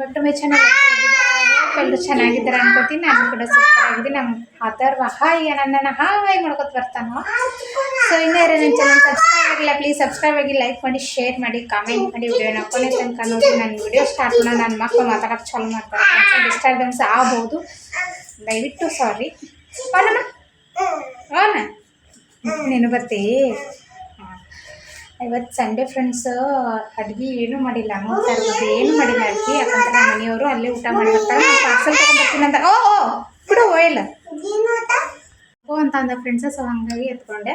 But my ಎಲ್ಲರೂ ಚೆನ್ನಾಗಿದ್ದಾರೆ ಅನ್ಕೋತೀನಿ ನಾನು ಕೂಡ ಸೂಪರ್ ಆಗಿದ್ದೀನಿ ನಮ್ಮ ಅಥರ್ವ ಹಾಯ್ ನನ್ನ ಹಾಯ್ ಮಾಡ್ಕೊತ ಬರ್ತಾನೋ ಸೊ ಇನ್ನೂ ನನ್ನ ಚಾನಲ್ ಸಬ್ಸ್ಕ್ರೈಬ್ ಆಗಿಲ್ಲ ಪ್ಲೀಸ್ ಸಬ್ಸ್ಕ್ರೈಬ್ ಆಗಿ ಲೈಕ್ ಮಾಡಿ ಶೇರ್ ಮಾಡಿ ಕಾಮೆಂಟ್ ಮಾಡಿ ವಿಡಿಯೋನ ಕೊನೆ ತನಕ ನೋಡಿ, ನನ್ನ ವಿಡಿಯೋ ಸ್ಟಾರ್ಟ್ ಮಾಡೋಣ ನನ್ನ ಮಕ್ಕಳು ಮಾತಾಡೋಕೆ ಚಾಲು ಮಾಡ್ತಾರೆ. ಡಿಸ್ಟರ್ಬೆನ್ಸ್ ಆಗ್ಬೋದು. ದಯವಿಟ್ಟು ಸಾರಿ ಅಣ್ಣ ನೀನು ಬರ್ತೀ ಇವತ್ತು ಸಂಡೇ ಫ್ರೆಂಡ್ಸ್ ಅಡ್ಗೆ ಏನು ಮಾಡಿಲ್ಲ. ಅಮ್ಮ ಏನು ಮಾಡಿಲ್ಲ ಅಡ್ಗೆ. ಯಾಕಂದ್ರೆ ನಮ್ಮ ಮನೆಯವರು ಅಲ್ಲೇ ಊಟ ಮಾಡಿ ಬರ್ತಾರೆ ಪಾರ್ಸಲ್ ತೊಗೊಂಡ್ಬರ್ತೀನಿ ಅಂತ. ಓ ಬಿಡು ಇಲ್ಲ. ಓ, ಅಂತ ಅಂದ ಫ್ರೆಂಡ್ಸ್ ಸೊ ಹಂಗಾಗಿ ಎತ್ಕೊಂಡೆ.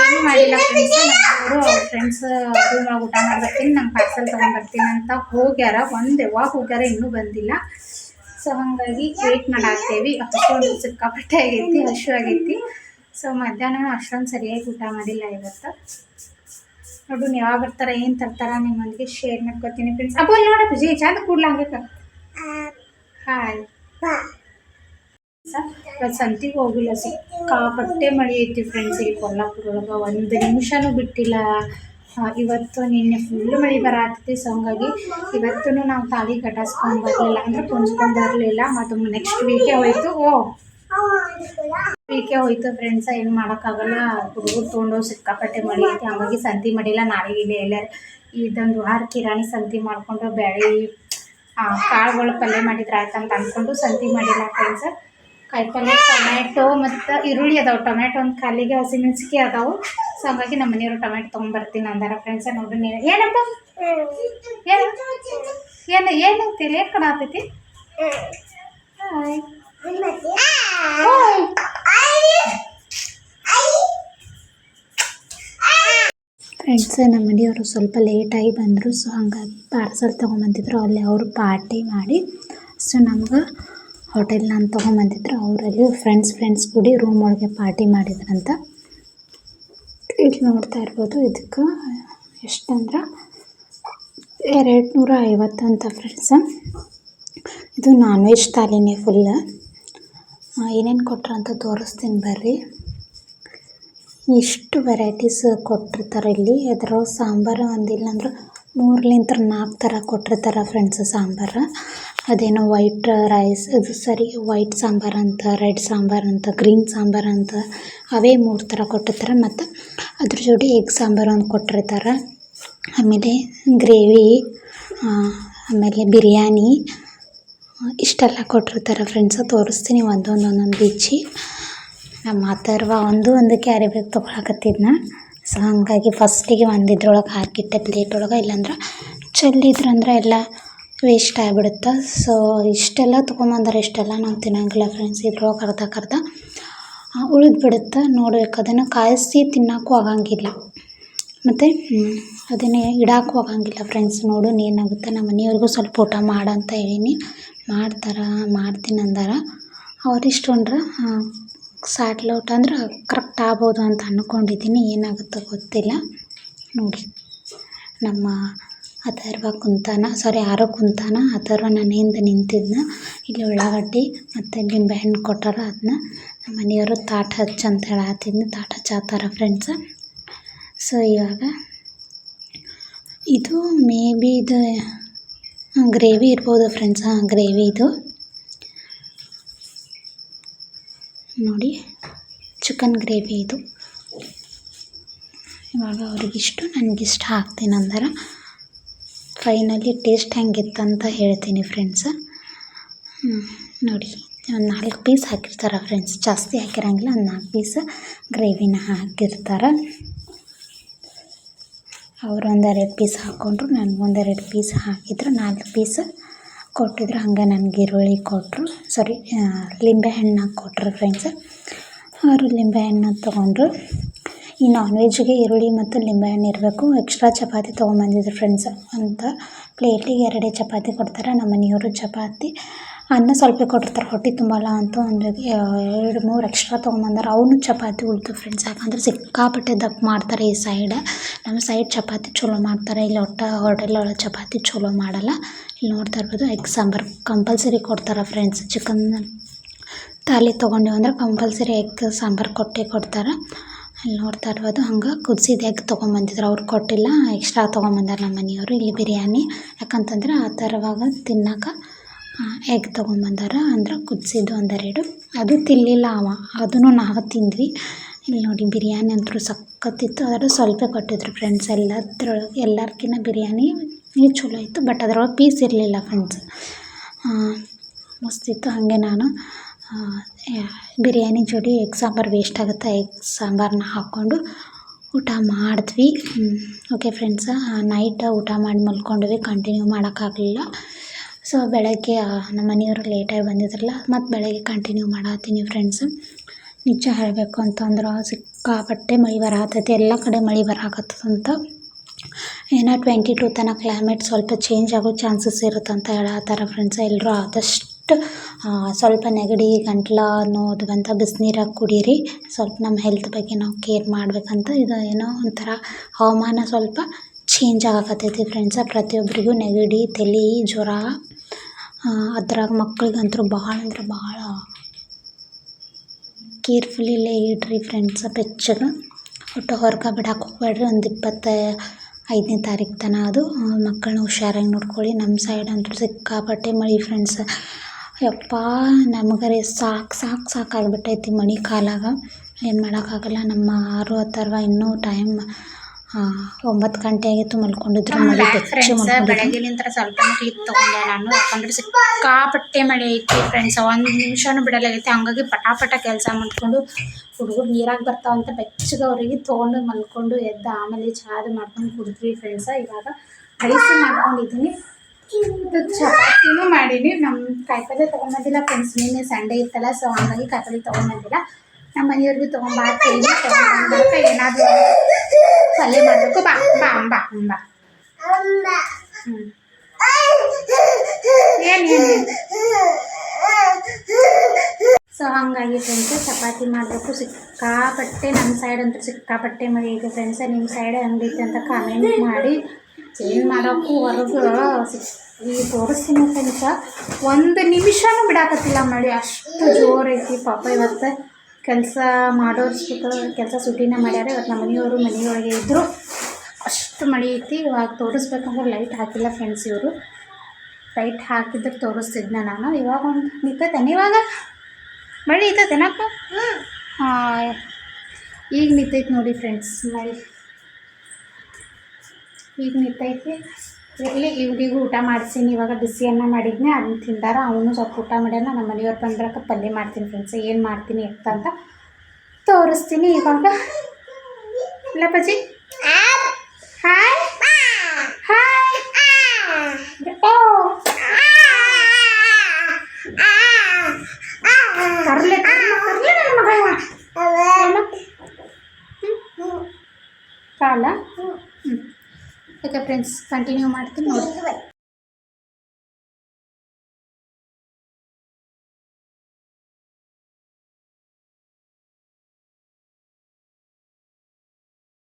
ಏನು ಮಾಡಿಲ್ಲ ಫ್ರೆಂಡ್ಸ್ ನಮ್ಮವರು, ಅವ್ರ ಫ್ರೆಂಡ್ಸ್ ರೂಮ್ ಊಟ ಮಾಡಿ ಬರ್ತೀನಿ ನಂಗೆ ಪಾರ್ಸಲ್ ತೊಗೊಂಡ್ಬರ್ತೀನಿ ಅಂತ ಹೋಗ್ಯಾರ. ಒಂದು ಯಾವಾಗ ಹೋಗ್ಯಾರ ಇನ್ನೂ ಬಂದಿಲ್ಲ. ಸೊ ಹಾಗಾಗಿ ವೇಟ್ ಮಾಡಾಕ್ತೇವಿ ಅಷ್ಟೊಂದು ಸಿಕ್ಕಾಪಟ್ಟೆ ಆಗೈತಿ, ಹಶು ಆಗೈತಿ. ಸೊ ಮಧ್ಯಾಹ್ನ ಅಷ್ಟೊಂದು ಸರಿಯಾಗಿ ಊಟ ಮಾಡಿಲ್ಲ ಇವತ್ತು. ನೋಡು, ಯಾವಾಗ ಬರ್ತಾರ, ಏನು ತರ್ತಾರ ನಿಮ್ಮೊಂದಿಗೆ ಶೇರ್ ಮಾಡ್ಕೊತೀನಿ ಫ್ರೆಂಡ್ಸ್ ಅಪ್ಪ ನೋಡ ವಿಜಯ್ ಚಂದ ಕೂಡ್ಲ ಹಂಗೆ ಹಾಯ್ ಇವತ್ತು ಸಂತಿಗೆ ಹೋಗಿಲ್ಲ ಸಿಕ್ಕಾಪಟ್ಟೆ ಮಳೆ ಐತಿ ಫ್ರೆಂಡ್ಸ್ ಇಲ್ಲಿ ಕೊಲ್ಲಾಪುರ ಒಳಗೆ ಒಂದು ನಿಮಿಷನೂ ಬಿಟ್ಟಿಲ್ಲ. ಇವತ್ತು ನಿನ್ನೆ ಫುಲ್ ಮಳೆ ಬರತ್ತೈತಿ ಸೊ ಹಂಗಾಗಿ ಇವತ್ತೂ ನಾವು ತಾಳಿ ಕಟ್ಟಿಸ್ಕೊಂಡು ಬರಲಿಲ್ಲ. ಅಂದ್ರೆ ಕುಂಚ್ಕೊಂಡು ಬರಲಿಲ್ಲ. ಮತ್ತು ನೆಕ್ಸ್ಟ್ ವೀಕೆ ಹೋಯ್ತು. ಓ. ವೀಕೆ ಹೋಯ್ತು ಫ್ರೆಂಡ್ಸ ಏನು ಮಾಡೋಕ್ಕಾಗಲ್ಲ. ಹುಡುಗರು ತೊಗೊಂಡು ಸಿಕ್ಕಾಪಟ್ಟೆ ಮಳಿ ಐತಿ ಹಂಗಾಗಿ ಸಂತಿ ಮಾಡಿಲ್ಲ ನಾಳೆಗೆ ಇಲ್ಲೇ ಎಲ್ಲರೂ ಇದೊಂದು ವಾರ ಕಿರಾಣಿ ಸಂತಿ ಮಾಡಿಕೊಂಡು ಬ್ಯಾಳಿ ಕಾಳುಗಳು ಪಲ್ಯ ಮಾಡಿದ್ರೆ ಆಯ್ತು ಅಂತ ಅಂದ್ಕೊಂಡು ಸಂತಿ ಮಾಡಿಲ್ಲ ಫ್ರೆಂಡ್ಸ ಕಾಯಿ ಪಲ್ಯ ಟೊಮ್ಯಾಟೊ ಮತ್ತು ಈರುಳ್ಳಿ ಅದಾವೆ. ಟೊಮ್ಯಾಟೊ ಒಂದು ಕಾಲಿಗೆ ಹಸಿಮೆಣ್ಸಿಗೆ ಅದಾವೆ. ಸೊ ಹಂಗಾಗಿ ನಮ್ಮ ಮನೆಯವರು ಟೊಮ್ಯಾಟೊ ತೊಗೊಂಬರ್ತೀನಿ ಅಂದಾರ ಫ್ರೆಂಡ್ಸ ನೋಡ್ರಿ ನೀವು ಏನಪ್ಪ? ಏನು? ಏನು ಏನೈತಿ ಏನು ಕಡ ಆಗ್ತೈತಿ ಹಾಯ್ ಫ್ರೆಂಡ್ಸ್ ನಮ್ಮ ಮನೆಯವರು ಸ್ವಲ್ಪ ಲೇಟಾಗಿ ಬಂದರು ಸೊ ಹಾಗಾಗಿ ಪಾರ್ಸಲ್ ತೊಗೊಂಬಂದಿದ್ರು. ಅಲ್ಲಿ ಅವರು ಪಾರ್ಟಿ ಮಾಡಿ ಸೊ ನಮ್ಗೆ ಹೋಟೆಲ್ ನಾನು ತೊಗೊಂಬಂದಿದ್ರು. ಅವರಲ್ಲಿ ಫ್ರೆಂಡ್ಸ್ ಫ್ರೆಂಡ್ಸ್ ಕೂಡಿ ರೂಮ್ ಒಳಗೆ ಪಾರ್ಟಿ ಮಾಡಿದ್ರಂತ ಇಲ್ಲಿ ನೋಡ್ತಾ ಇರ್ಬೋದು. ಇದಕ್ಕೆ ಎಷ್ಟಂದ್ರೆ? ಎರಡು ನೂರ ಐವತ್ತು ಅಂತ ಫ್ರೆಂಡ್ಸ ಇದು ನಾನ್ ವೆಜ್ ಥಾಲಿನೇ ಫುಲ್ಲ ಏನೇನು ಕೊಟ್ರು ಅಂತ ತೋರಿಸ್ತೀನಿ ಬರ್ರಿ. ಇಷ್ಟು ವೆರೈಟೀಸ್ ಕೊಟ್ಟಿರ್ತಾರೆ ಇಲ್ಲಿ. ಅದರ ಸಾಂಬಾರು ಒಂದಿಲ್ಲ ಅಂದ್ರೆ ಮೂರಲಿಂತ ನಾಲ್ಕು ಥರ ಕೊಟ್ಟಿರ್ತಾರೆ ಫ್ರೆಂಡ್ಸ್ ಸಾಂಬಾರು. ಅದೇನೋ ವೈಟ್ ರೈಸ್ ಅದು ಸರಿ ವೈಟ್ ಸಾಂಬಾರು ಅಂತ ರೆಡ್ ಸಾಂಬಾರು ಅಂತ ಗ್ರೀನ್ ಸಾಂಬಾರು ಅಂತ, ಅವೇ ಮೂರು ಥರ ಕೊಟ್ಟಿರ್ತಾರೆ. ಮತ್ತು ಅದ್ರ ಜೋಡಿ ಎಗ್ ಸಾಂಬಾರು ಒಂದು ಕೊಟ್ಟಿರ್ತಾರೆ. ಆಮೇಲೆ ಗ್ರೇವಿ ಆಮೇಲೆ ಬಿರಿಯಾನಿ ಇಷ್ಟೆಲ್ಲ ಕೊಟ್ಟಿರ್ತಾರೆ ಫ್ರೆಂಡ್ಸು ತೋರಿಸ್ತೀನಿ. ಒಂದೊಂದು ಒಂದೊಂದು ಬಿಚ್ಚಿ. ನಮ್ಮ ಅಥರ್ವ ಒಂದು ಒಂದು ಕ್ಯಾರಿ ಬ್ಯಾಗ್ ತೊಗೊಳಕತ್ತಿದ್ನ ಸೊ ಹಾಗಾಗಿ ಫಸ್ಟಿಗೆ ಒಂದು ಇದ್ರೊಳಗೆ ಹಾಕಿಟ್ಟೆ ಪ್ಲೇಟ್ ಒಳಗೆ. ಇಲ್ಲಾಂದ್ರೆ ಚೆಲ್ಲಿದ್ರಂದ್ರೆ ಎಲ್ಲ ವೇಸ್ಟ್ ಆಗಿಬಿಡುತ್ತೆ. ಸೊ ಇಷ್ಟೆಲ್ಲ ತೊಗೊಂಬಂದ್ರೆ ಇಷ್ಟೆಲ್ಲ ನಾವು ತಿನ್ನೋಂಗಿಲ್ಲ ಫ್ರೆಂಡ್ಸ್ ಇದ್ರೊಳಗೆ ಕರ್ದ ಉಳಿದು ಬಿಡುತ್ತೆ. ನೋಡ್ಬೇಕು, ಅದನ್ನು ಕಾಯಿಸಿ ತಿನ್ನೋಕ್ಕೂ ಆಗಂಗಿಲ್ಲ. ಮತ್ತು ಅದನ್ನೇ ಇಡೋಕ್ಕೂ ಆಗಂಗಿಲ್ಲ ಫ್ರೆಂಡ್ಸ್ ನೋಡು ಏನಾಗುತ್ತೆ? ನಮ್ಮ ಮನೆಯವ್ರಿಗೂ ಸ್ವಲ್ಪ ಊಟ ಮಾಡಂತ ಹೇಳೀನಿ. ಮಾಡ್ತಾರೆ, ಮಾಡ್ತೀನಿ ಅಂದಾರೆ. ಅವ್ರು ಇಷ್ಟು ಸಾಟ್ ಅಂದ್ರೆ ಕರೆಕ್ಟ್ ಆಗ್ಬೋದು ಅಂತ ಅಂದ್ಕೊಂಡಿದ್ದೀನಿ ಏನಾಗುತ್ತೋ ಗೊತ್ತಿಲ್ಲ. ನೋಡಿ. ನಮ್ಮ ಅಥರ್ವ ಕುಂತಾನ ಸಾರಿ ಯಾರೋ ಕುಂತಾನ. ಅಥರ್ವ ನನ್ನ ಹಿಂದೆ ನಿಂತಿದ್ನ. ಇಲ್ಲಿ ಉಳ್ಳಾಗಡ್ಡಿ ಮತ್ತು ನಿಂಬೆಹಣ್ಣು ಕೊಟ್ಟಾರ ಅದನ್ನ ನಮ್ಮ ಮನೆಯವರು ತಾಟ ಹಚ್ಚ ಅಂತ ಹೇಳತ್ತಿದ್ನ ತಾಟ ಹಚ್ಚಾತಾರ ಫ್ರೆಂಡ್ಸ ಸೊ ಇವಾಗ ಇದು ಮೇ ಬಿ ಇದು ಗ್ರೇವಿ ಇರ್ಬೋದು ಫ್ರೆಂಡ್ಸ್. ಹಾಂ ಗ್ರೇವಿ ಇದು. ನೋಡಿ, ಚಿಕನ್ ಗ್ರೇವಿ ಇದು. ಇವಾಗ ಅವ್ರಿಗಿಷ್ಟು, ನನಗಿಷ್ಟು ಹಾಕ್ತೀನಿ ಅಂದ್ರೆ. ಫೈನಲಿ ಟೇಸ್ಟ್ ಹೆಂಗಿತ್ತಂತ ಹೇಳ್ತೀನಿ ಫ್ರೆಂಡ್ಸ್. ನೋಡಿ, ಒಂದು ನಾಲ್ಕು ಪೀಸ್ ಹಾಕಿರ್ತಾರೆ ಫ್ರೆಂಡ್ಸ್. ಜಾಸ್ತಿ ಹಾಕಿರಂಗಿಲ್ಲ, ಒಂದು ನಾಲ್ಕು ಪೀಸ್ ಗ್ರೇವಿನ ಹಾಕಿರ್ತಾರೆ. ಅವ್ರು ಒಂದೆರಡು ಪೀಸ್ ಹಾಕ್ಕೊಂಡ್ರು ನನಗೊಂದೆರಡು ಪೀಸ್ ಹಾಕಿದ್ರು, ನಾಲ್ಕು ಪೀಸ್ ಕೊಟ್ಟಿದ್ರು. ಹಂಗೆ ನನಗೆ ಈರುಳ್ಳಿ ಕೊಟ್ಟರು ಸಾರಿ ಲಿಂಬೆ ಹಣ್ಣು ಕೊಟ್ಟರು ಫ್ರೆಂಡ್ಸ್ ಅವರು ಲಿಂಬೆ ಹಣ್ಣು ತೊಗೊಂಡ್ರು. ಈ ನಾನ್ ವೆಜ್ಗೆ ಈರುಳ್ಳಿ ಮತ್ತು ಲಿಂಬೆ ಹಣ್ಣು ಇರಬೇಕು. ಎಕ್ಸ್ಟ್ರಾ ಚಪಾತಿ ತೊಗೊಂಬಂದಿದ್ರು ಫ್ರೆಂಡ್ಸ್ ಅಂತ. ಪ್ಲೇಟಿಗೆ ಎರಡೇ ಚಪಾತಿ ಕೊಡ್ತಾರೆ. ನಮ್ಮ ಮನೆಯವರು ಚಪಾತಿ ಅನ್ನ ಸ್ವಲ್ಪ ಕೊಟ್ಟಿರ್ತಾರೆ ಹೊಟ್ಟೆ ತುಂಬಲ್ಲ ಅಂತ ಒಂದು ಎರಡು, ಮೂರು ಎಕ್ಸ್ಟ್ರಾ ತೊಗೊಂಬಂದಾರೆ. ಅವನು ಚಪಾತಿ ಉಳಿದು ಫ್ರೆಂಡ್ಸ್ ಯಾಕಂದ್ರೆ ಸಿಕ್ಕಾಪಟ್ಟೆ ದಪ್ಪ ಮಾಡ್ತಾರೆ ಈ ಸೈಡ್ ನಮ್ಮ ಸೈಡ್ ಚಪಾತಿ ಚಲೋ ಮಾಡ್ತಾರೆ, ಇಲ್ಲಿ ಒಟ್ಟು ಹೋಟೆಲ್ ಒಳಗೆ ಚಪಾತಿ ಚಲೋ ಮಾಡಲ್ಲ. ಇಲ್ಲಿ ನೋಡ್ತಾ ಇರ್ಬೋದು ಎಗ್ ಸಾಂಬಾರು ಕಂಪಲ್ಸರಿ ಕೊಡ್ತಾರೆ ಫ್ರೆಂಡ್ಸ್ ಚಿಕನ್ ತಾಲಿ ತೊಗೊಂಡೇವು ಅಂದ್ರೆ ಕಂಪಲ್ಸರಿ ಎಗ್ ಸಾಂಬಾರು ಕೊಟ್ಟೆ ಕೊಡ್ತಾರೆ. ಅಲ್ಲಿ ನೋಡ್ತಾ ಇರ್ಬೋದು, ಹಂಗೆ ಕುದಿಸಿದ ಎಗ್ ತೊಗೊಂಬಂದಿದ್ರು. ಅವ್ರು ಕೊಟ್ಟಿಲ್ಲ ಎಕ್ಸ್ಟ್ರಾ ತೊಗೊಂಬಂದಾರ ನಮ್ಮ ಮನೆಯವರು. ಇಲ್ಲಿ ಬಿರಿಯಾನಿ, ಯಾಕಂತಂದ್ರೆ ಆ ಥರವಾಗ ತಿನ್ನಕ್ಕೆ ಎಗ್ ತೊಗೊಂಬಂದಾರ ಅಂದ್ರೆ ಕುದಿಸಿದ್ದು ಒಂದೆರಡು. ಅದು ತಿನ್ನಲಿಲ್ಲ ಅವ. ಅದನ್ನು ನಾವು ತಿಂದ್ವಿ. ಇಲ್ಲಿ ನೋಡಿ ಬಿರಿಯಾನಿ ಅಂತೂ ಸಖತ್ತಿತ್ತು ಅದರ ಸ್ವಲ್ಪ ಕೊಟ್ಟಿದ್ರು ಫ್ರೆಂಡ್ಸ್ ಎಲ್ಲದ್ರೊಳಗೆ ಎಲ್ಲರ್ಕಿನ್ನ ಬಿರಿಯಾನಿ ಚಲೋ ಇತ್ತು ಬಟ್ ಅದರೊಳಗೆ ಪೀಸ್ ಇರಲಿಲ್ಲ ಫ್ರೆಂಡ್ಸ್ ಮಸ್ತಿತ್ತು ಹಾಗೆ ನಾನು. ಬಿರಿಯಾನಿ ಜೋಡಿ ಎಗ್ ಸಾಂಬಾರು ವೇಸ್ಟ್ ಆಗುತ್ತೆ. ಎಗ್ ಸಾಂಬಾರನ್ನ ಹಾಕ್ಕೊಂಡು ಊಟ ಮಾಡಿದ್ವಿ. ಓಕೆ ಫ್ರೆಂಡ್ಸ್ ನೈಟ್ ಊಟ ಮಾಡಿ ಮಲ್ಕೊಂಡ್ವಿ. ಕಂಟಿನ್ಯೂ ಮಾಡೋಕ್ಕಾಗಲಿಲ್ಲ. ಸೊ ಬೆಳಗ್ಗೆ ನಮ್ಮ ಮನೆಯವರು ಲೇಟಾಗಿ ಬಂದಿದ್ರಲ್ಲ, ಮತ್ತು ಬೆಳಗ್ಗೆ ಕಂಟಿನ್ಯೂ ಮಾಡತ್ತೀನಿ ಫ್ರೆಂಡ್ಸ್ ನಿಜ ಹೇಳಬೇಕು ಅಂತಂದ್ರೆ ಸಿಕ್ಕಾಪಟ್ಟೆ ಮಳೆ ಬರಹತ್ತೈತಿ ಎಲ್ಲ ಕಡೆ ಮಳೆ ಬರಾಕತ್ತದಂತ ಏನೋ ಟ್ವೆಂಟಿ ಟು ತನಕ ಕ್ಲೈಮೇಟ್ ಸ್ವಲ್ಪ ಚೇಂಜ್ ಆಗೋ ಚಾನ್ಸಸ್ ಇರುತ್ತಂತ ಹೇಳತ್ತಾರ ಫ್ರೆಂಡ್ಸ್ ಎಲ್ಲರೂ ಆದಷ್ಟು ಸ್ವಲ್ಪ ನೆಗಡಿ, ಗಂಟ್ಲು ಅನ್ನೋದು ಬಂತ, ಬಿಸಿನೀರಾಗಿ ಕುಡೀರಿ. ಸ್ವಲ್ಪ ನಮ್ಮ ಹೆಲ್ತ್ ಬಗ್ಗೆ ನಾವು ಕೇರ್ ಮಾಡಬೇಕಂತ ಇದು ಏನೋ ಒಂಥರ ಹವಾಮಾನ ಸ್ವಲ್ಪ ಚೇಂಜ್ ಆಗಕತ್ತೈತಿ ಫ್ರೆಂಡ್ಸ ಪ್ರತಿಯೊಬ್ಬರಿಗೂ ನೆಗಡಿ, ತಲೆ, ಜ್ವರ ಅದ್ರಾಗ ಮಕ್ಳಿಗಂತೂ ಭಾಳ ಅಂದ್ರೆ ಭಾಳ ಕೇರ್ಫುಲ್ಲಿಲೇ ಇಡ್ರಿ ಫ್ರೆಂಡ್ಸ ಬೆಚ್ಚಗೆ. ಒಟ್ಟು ಹೊರಗೆ ಬಿಡಕ್ಕೆ ಹೋಗ್ಬೇಡ್ರಿ, ಒಂದು ಇಪ್ಪತ್ತ ಐದನೇ ತಾರೀಕು ತನಕ ಅದು ಮಕ್ಕಳನ್ನ ಹುಷಾರಾಗಿ ನೋಡ್ಕೊಳ್ಳಿ. ನಮ್ಮ ಸೈಡ್ ಅಂತೂ ಸಿಕ್ಕಾಪಟ್ಟೆ ಮಳೆ ಫ್ರೆಂಡ್ಸ್ ಯಪ್ಪ, ನಮಗರೆ ಸಾಕು ಸಾಕು ಸಾಕಾಗ್ಬಿಟ್ಟೈತಿ ಮಳೆ ಕಾಲಾಗ. ಏನು ಮಾಡೋಕ್ಕಾಗಲ್ಲ, ನಮ್ಮ ಆರು ಅಥರ್ವ ಇನ್ನೂ ಟೈಮ್ ಒಂಬತ್ತು ಗಂಟೆ ಆಗಿತ್ತು ಮಲ್ಕೊಂಡಿದ್ರು. ಬೆಳಗ್ಗೆಲಿಂತ್ರ ಸ್ವಲ್ಪ ಕ್ಲಿಪ್ ತಗೊಂಡೆ ನಾನು ಯಾಕಂದ್ರೆ ಸಿಕ್ಕಾಪಟ್ಟೆ ಮಳೆ ಐತಿ ಫ್ರೆಂಡ್ಸ್ ಒಂದು ನಿಮಿಷನೂ ಬಿಡಲಾಗೈತಿ. ಹಂಗಾಗಿ ಪಟಾಪಟ ಕೆಲಸ ಮಾಡ್ಕೊಂಡು ಹುಡುಗರು ನೀರಾಗ ಬರ್ತಾವಂತ ಬೆಚ್ಚಗೆ ಅವ್ರಿಗೆ ತೊಗೊಂಡು ಮಲ್ಕೊಂಡು ಎದ್ದು ಆಮೇಲೆ ಚಾದು ಮಾಡ್ಕೊಂಡು ಕುಡಿದ್ವಿ ಫ್ರೆಂಡ್ಸ ಇವಾಗ ರೈಸ್ ಮಾಡ್ಕೊಂಡಿದ್ದೀನಿ ಇದು ಚಪಾತಿನೂ ಮಾಡೀನಿ. ನಮ್ಮ ಕಾಯಿಪಲ್ಲೆ ತೊಗೊಂಬಂದಿಲ್ಲ ಫ್ರೆಂಡ್ಸ್ ನಿನ್ನೆ ಸಂಡೇ ಇತ್ತಲ್ಲ ಸೊ ಹಂಗಾಗಿ ಕಾಯಿಪಲ್ಲೆ ತೊಗೊಂಬಂದಿಲ್ಲ. ನಮ್ಮ ಮನೆಯವ್ರಿಗೂ ತೊಗೊಂಬಾರ್ತೀನಿ ತೊಗೊಂಬಂದಾಗ ಏನಾದರೂ ಪಲ್ಯ ಮಾಡಬೇಕು ಬಾ ಬಾ ಬಾ ಬಾ ಸೊ ಹಾಗಾಗಿ ಫ್ರೆಂಡ್ಸ್ ಚಪಾತಿ ಮಾಡಬೇಕು ಸಿಕ್ಕಾಪಟ್ಟೆ ನಮ್ಮ ಸೈಡ್ ಅಂತೂ ಸಿಕ್ಕಾಪಟ್ಟೆ ಮಳೆ ಈಗ ಫ್ರೆಂಡ್ಸ್ ನಿಮ್ಮ ಸೈಡ್ ಹಂಗೈತೆ ಅಂತ ಕಾಮೆಂಟ್ ಮಾಡಿ ಏನು ಮಾಡೋಕ್ಕೂ ಹೊರಗೆ ಈಗ ತೋರಿಸ್ತೀನಿ ಫ್ರೆಂಡ್ಸ ಒಂದು ನಿಮಿಷನೂ ಬಿಡಾಕತ್ತಿಲ್ಲ ಮಾಡಿ ಅಷ್ಟು ಜೋರೈತಿ ಪಾಪ ಇವತ್ತು ಕೆಲಸ ಮಾಡೋರು ಕೆಲಸ ಸುಟ್ಟಿನ ಮಾಡ್ಯಾರ. ಇವತ್ತು ನಮ್ಮ ಮನೆಯವರು ಮನೆಯೊಳಗೆ ಇದ್ದರು ಅಷ್ಟು ಮಳೆ ಐತಿ. ಇವಾಗ ತೋರಿಸ್ಬೇಕಂದ್ರೆ ಲೈಟ್ ಹಾಕಿಲ್ಲ ಫ್ರೆಂಡ್ಸ್ ಇವರು. ಲೈಟ್ ಹಾಕಿದ್ರೆ ತೋರಿಸ್ತಿದ್ನ ನಾನು. ಇವಾಗ ಒಂದು ನಿಂತೈತೇನೆ ಇವಾಗ? ಮಳೆ ಐತೈತೇನಪ್ಪ ಹಾಂ, ಈಗ ನಿಂತೈತೆ ನೋಡಿ ಫ್ರೆಂಡ್ಸ್ ಮಳೆ. ಈಗ ನಿಂತೈತಿ. ಇರಲಿ ಇವ್ರಿಗೂ ಊಟ ಮಾಡಿಸೀನಿ, ಇವಾಗ ಬಿಸಿ ಅನ್ನ ಮಾಡಿದ್ನಿ, ಅದನ್ನ ತಿಂದಾರ, ಅವನು ಸ್ವಲ್ಪ ಊಟ ಮಾಡ್ಯಾನ, ನಮ್ಮ ಮನೆಯವ್ರು ಬಂದ್ರಕ ಪಲ್ಯ ಮಾಡ್ತೀನಿ ಫ್ರೆಂಡ್ಸ್ ಏನು ಮಾಡ್ತೀನಿ ಅಂತ ತೋರಿಸ್ತೀನಿ ಇವಾಗ. ಇಲ್ಲಪ್ಪಾಜಿ ಹಾಯ್ ಹಾಯ್? ಕಾಲ. ಹ್ಞೂ ಓಕೆ ಫ್ರೆಂಡ್ಸ್ ಕಂಟಿನ್ಯೂ ಮಾಡ್ತೀನಿ ನೋಡಿ